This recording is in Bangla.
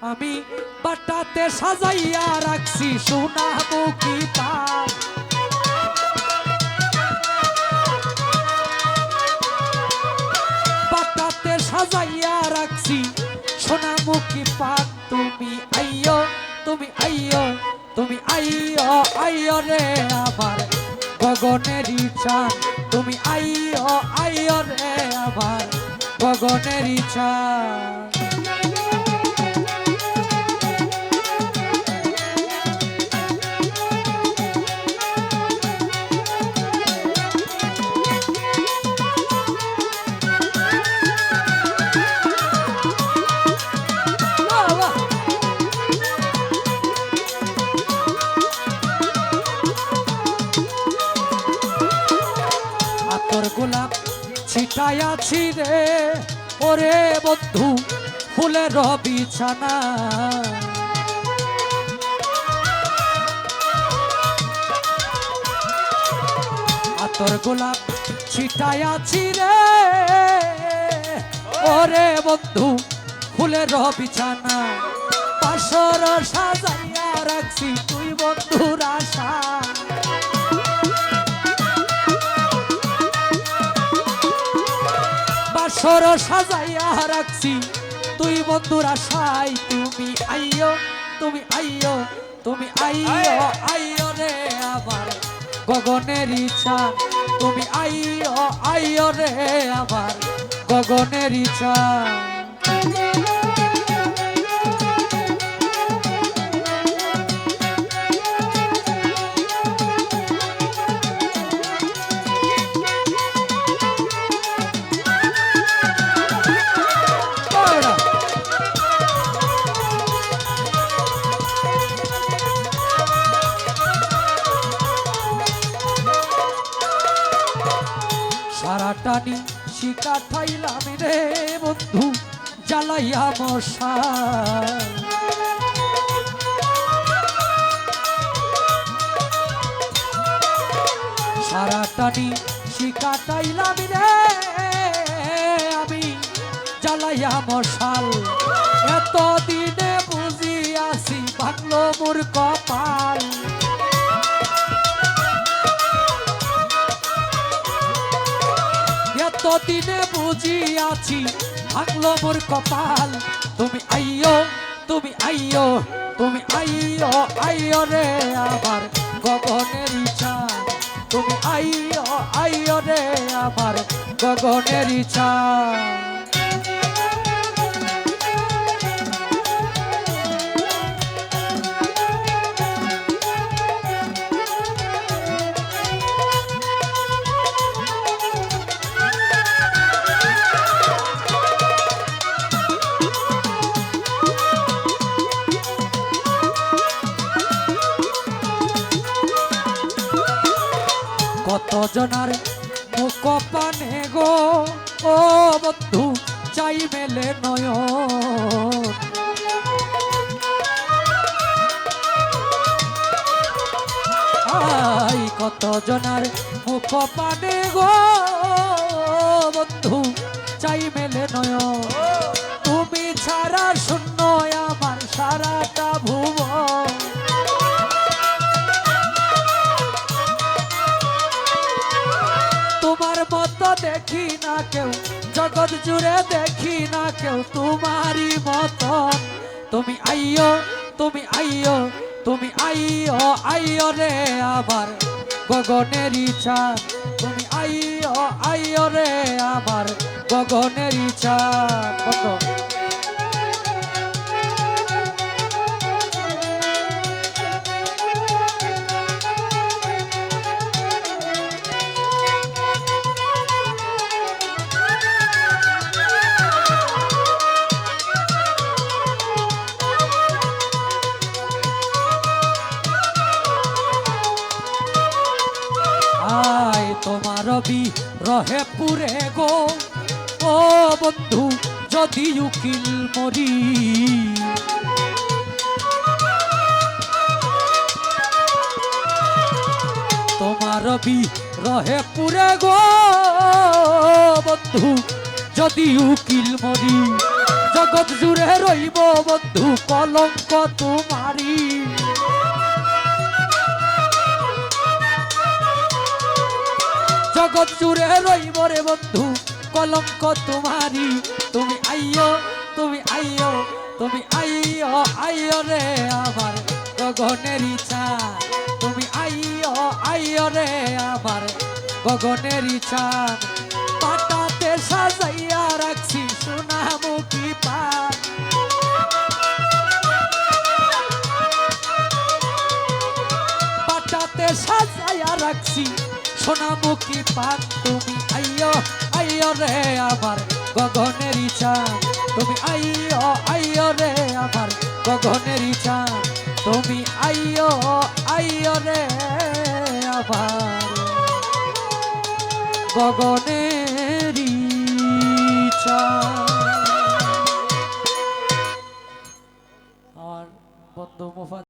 আমি বাটাতে সাজাইয়া রাখছি, সোনা মুখী পান বাটাতে সাজাইয়া রাখছি, সোনা মুখী পান। তুমি আইয়ো তুমি আইয়ো তুমি আইয়ো আইয়ো রে আমার গগনেরই চান তুমি আইয়ো আইয়ো রে আমার গগনেরই চান ছিটাইয়াছি রে। ওরে বন্ধু, ফুলের বিছানা। আতর গোলাপ ছিটাইয়াছি রে। ওরে বন্ধু, ফুলের বিছানা। পাশর সাজাইয়া রাখছি তুই। বাসর সাজাইয়া রাখছি। তুই বন্ধুর আশাই তুমি আইয়ো তুমি আইয়ো, তুমি আইয় আইয় রে আমার গগনের ইচ্ছা। তুমি আইয়, আইয়ো রে আমার গগনের ইচ্ছা। টানি শিকা ঠাইলাম রে বন্ধু, জ্বালাইয়া মশাল সারা টানি শিকা টাইলাম রে, আমি জ্বালাইয়া মশাল। এত দিনে বুঝি আসি ভাঙলো মোর কপাল। এত দিনে বুঝি আছি ভাঙলো মোর কপাল। তুমি আইয় তুমি আইয় তুমি আইয় আইয় রে আমার গগনের ইচ্ছা তুমি আইও আইও রে আমার গগনের ইচ্ছা কত জনার মুখ পানে গো, ও বন্ধু, চাই মেলে নয় আই কত জনার মুখ পানে গো, বন্ধু, চাই মেলে নয় তুমি ছাড়া শূন্য আমার সারাটা জগৎ জুড়ে দেখি না কেউ তোমারই মত তুমি আইও তুমি আইও তুমি আইও আইও রে আমার গগনের ইচ্ছা তুমি আইও আইও রে আমার গগনের ইচ্ছা কত তোমার বি রহে পুরে গো। ও বন্ধু, যদি উকিল মরি। তোমার বি রহে পুরে গো। বন্ধু, যদি উকিল মরি। জগৎ জুড়ে রইব বন্ধু, কলঙ্ক তোমারি জগৎ জুড়ে রইব রে বন্ধু, কলঙ্ক তোমারি তুমি আইও তুমি আইও তুমি আইও আইও রে আমার গগনের ইচ্ছা। তুমি আইও আইও রে আমার গগনের ইচ্ছা। পাটাতে সাজাইয়া রাখছি সোনামুখী পান পাটাতে সাজাইয়া রাখছি সোনামুখী পান তুমি আইয় আইয় রে আমার গগনের ইচ্ছা তুমি আইয় আইয় রে আমার গগনের ইচ্ছা তুমি আইয় আইয় রে আমার গগনের ইচ্ছা